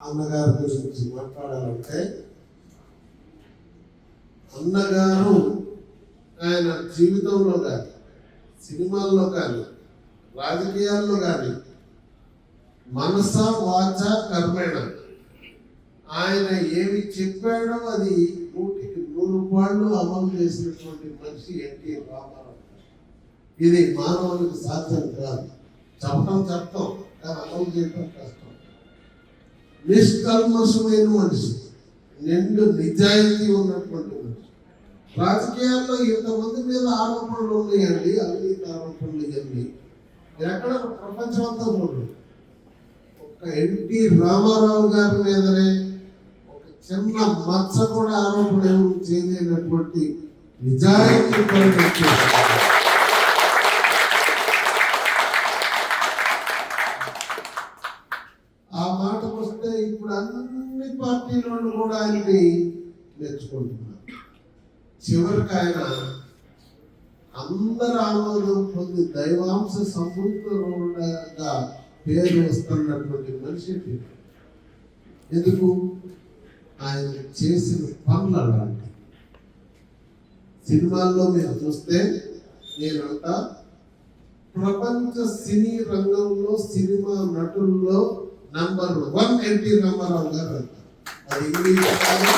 అన్నగారి గురించి మాట్లాడాలంటే అన్నగారు ఆయన జీవితంలో కానీ సినిమాల్లో కానీ రాజకీయాల్లో కానీ మనస వాచ కర్మేణ ఆయన ఏమి చెప్పాడో అది నూటికి నూరు పాళ్ళు అమలు చేసినటువంటి మనిషి ఎన్టీ రామారావు. ఇది మానవునికి సాధ్యం కాదు. చెప్పడం చెప్తాం కానీ అమలు చేయడం కష్టం. నిష్కల్మషమైన మనిషి నిండు నిజాయితీ ఉన్నటువంటి మనిషి. రాజకీయాల్లో ఇంతమంది మీద ఆరోపణలు ఉన్నాయండి అవినీతి ఆరోపణలు ఇవన్నీ ఎక్కడ ప్రపంచమంతా చూడండి ఒక ఎన్టీ రామారావు గారి మీదనే ఒక చిన్న మచ్చ కూడా ఆరోపణ చేయలేనటువంటి నిజాయితీ ఇప్పుడు అన్ని పార్టీల వాళ్ళు కూడా ఆయన్ని మెచ్చుకుంటున్నారు. చివరికి ఆయన అందరు ఆమోదం పొంది దైవాంశ సమృద్ధంగా పేరు వస్తున్నటువంటి మనిషి ఎందుకు? ఆయన చేసిన పనులు అలాంటి. సినిమాల్లో మీరు చూస్తే నేనంటా ప్రపంచ సినీ రంగంలో cinema నటుల్లో number one NT Rama Rao garu అంటారు అది ఇంగ్లీష్ కాదు.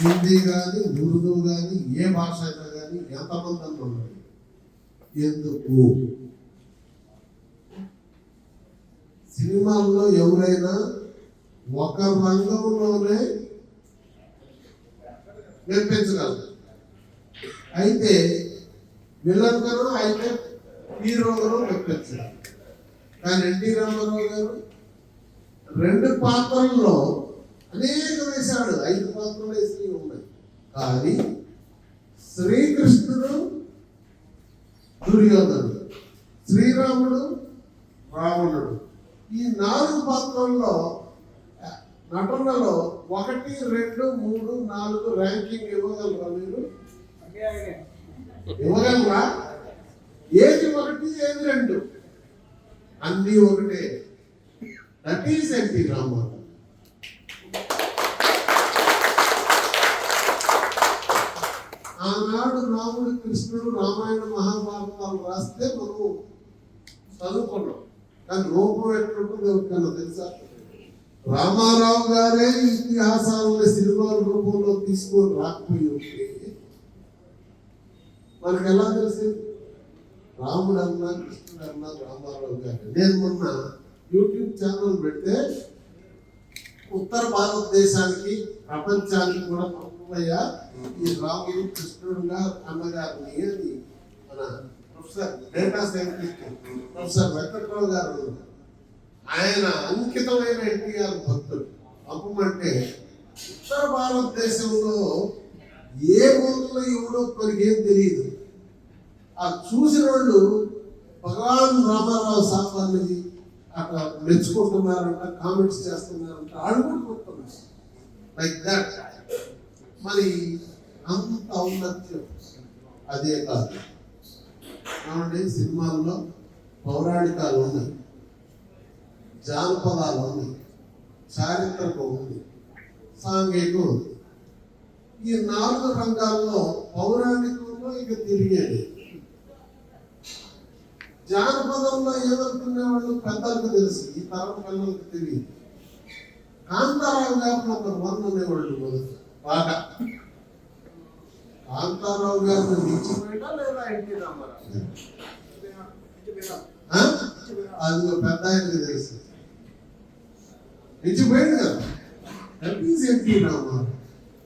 హిందీ కానీ ఉర్దూ కానీ ఏ భాష అయినా కానీ ఎంతమంది అన్న ఎందుకు? సినిమాల్లో ఎవరైనా ఒక రంగంలోనే నేర్పించగలరు అయితే విలన్ గారు అయితే హీరో నేర్పించగలరు కానీ ఎన్టీ రామారావు గారు రెండు పాత్రల్లో అనేక వేశాడు. ఐదు పాత్రలు వేసి ఉన్నాయి. కానీ శ్రీకృష్ణుడు దుర్యోధనుడు శ్రీరాముడు రావణుడు ఈ నాలుగు పాత్రల్లో నటనలో ఒకటి రెండు మూడు నాలుగు ర్యాంకింగ్ ఇవ్వగలరా మీరు? ఇవ్వగలరా? ఏది ఒకటి ఏది రెండు? అన్నీ ఒకటే. దట్ ఈస్ ఎన్టీ రామారావు ఆనాడు రాముడు కృష్ణుడు రామాయణ మహాభారతాలు రాస్తే మనం చదువుకున్నాం. కానీ రూపం ఎట్లుంటుందో ఎవరికైనా తెలుసా? రామారావు గారే ఇతిహాసాలని సినిమాల రూపంలో తీసుకొని రాకపోయి ఉంటే మనకు ఎలా తెలిసింది? రాముడు అన్నా కృష్ణుడు అన్నా రామారావు గారు. నేను మొన్న యూట్యూబ్ ఛానల్ పెడితే ఉత్తర భారతదేశానికి ప్రపంచానికి కూడా పంపమయ్యా ఈ రాముడు కృష్ణుడుగా అన్నగారిని అని మన professor data scientist professor Venkatrao గారు ఆయన అంకితమైన ఎన్టీఆర్ భక్తుడు. పంపమంటే ఉత్తర భారతదేశంలో ఏ ఊర్లో ఎవడో మనకేం తెలియదు. ఆ చూసిన వాళ్ళు భగవాన్ రామారావు సామాన్యది అక్కడ మెచ్చుకుంటున్నారంట కామెంట్స్ చేస్తున్నారంట ఆడుకుంటున్నారు. లైక్ దాట్ మరి అంత ఔన్నత్యం అదే కాదు. కాబట్టి సినిమాల్లో పౌరాణికాలు ఉన్నాయి. జానపదాలు ఉన్నాయి. చారిత్రకం ఉంది. సాంఘికం ఉంది. ఈ నాలుగు రంగాల్లో పౌరాణికంలో ఇక తిరిగేది జానపదంలో ఏమనుకునే వాళ్ళు పెద్దలకు తెలుసు. ఈ తరం పిల్లలకు తెలియదు. కాంతారావు గారిని ఒక వన్ అనేవాళ్ళు మొదట బాగా. కాంతారావు గారిని మించిపోయినా లేదా ఎన్టీ రామారావు? అది ఒక పెద్ద ఆయనకి తెలుసు. మించిపోయింది కదా. That is NT Ramarao.